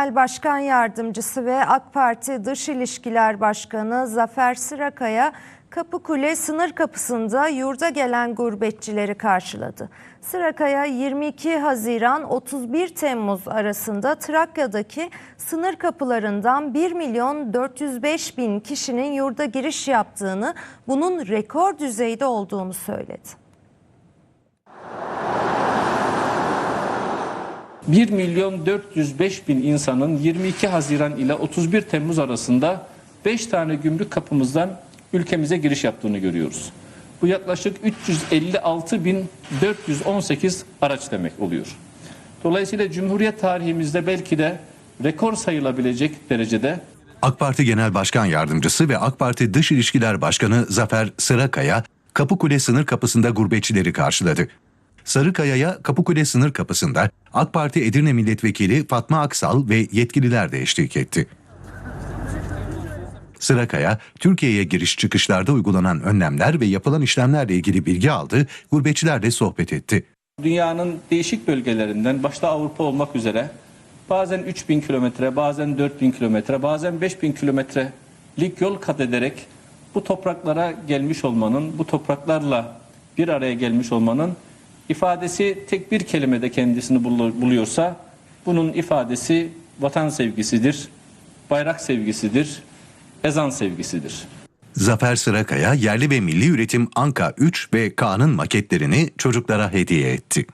Genel Başkan Yardımcısı ve AK Parti Dış İlişkiler Başkanı Zafer Sırakaya, Kapıkule sınır kapısında yurda gelen gurbetçileri karşıladı. Sırakaya 22 Haziran 31 Temmuz arasında Trakya'daki sınır kapılarından 1 milyon 405 bin kişinin yurda giriş yaptığını, bunun rekor düzeyde olduğunu söyledi. 1 milyon 405 bin insanın 22 Haziran ile 31 Temmuz arasında 5 tane gümrük kapımızdan ülkemize giriş yaptığını görüyoruz. Bu yaklaşık 356 bin 418 araç demek oluyor. Dolayısıyla Cumhuriyet tarihimizde belki de rekor sayılabilecek derecede AK Parti Genel Başkan Yardımcısı ve AK Parti Dış İlişkiler Başkanı Zafer Sırakaya, Kapıkule sınır kapısında gurbetçileri karşıladı. Sarıkaya'ya Kapıkule sınır kapısında AK Parti Edirne Milletvekili Fatma Aksal ve yetkililer de eşlik etti. Sırakaya, Türkiye'ye giriş çıkışlarda uygulanan önlemler ve yapılan işlemlerle ilgili bilgi aldı, gurbetçilerle sohbet etti. dünyanın değişik bölgelerinden başta Avrupa olmak üzere bazen 3000 kilometre, bazen 4000 kilometre, bazen 5000 kilometrelik yol kat ederek bu topraklara gelmiş olmanın, bu topraklarla bir araya gelmiş olmanın ifadesi tek bir kelimede kendisini bulu- buluyorsa bunun ifadesi vatan sevgisidir, bayrak sevgisidir, ezan sevgisidir. Zafer Sırakaya yerli ve milli üretim Anka 3 ve K'nın maketlerini çocuklara hediye etti.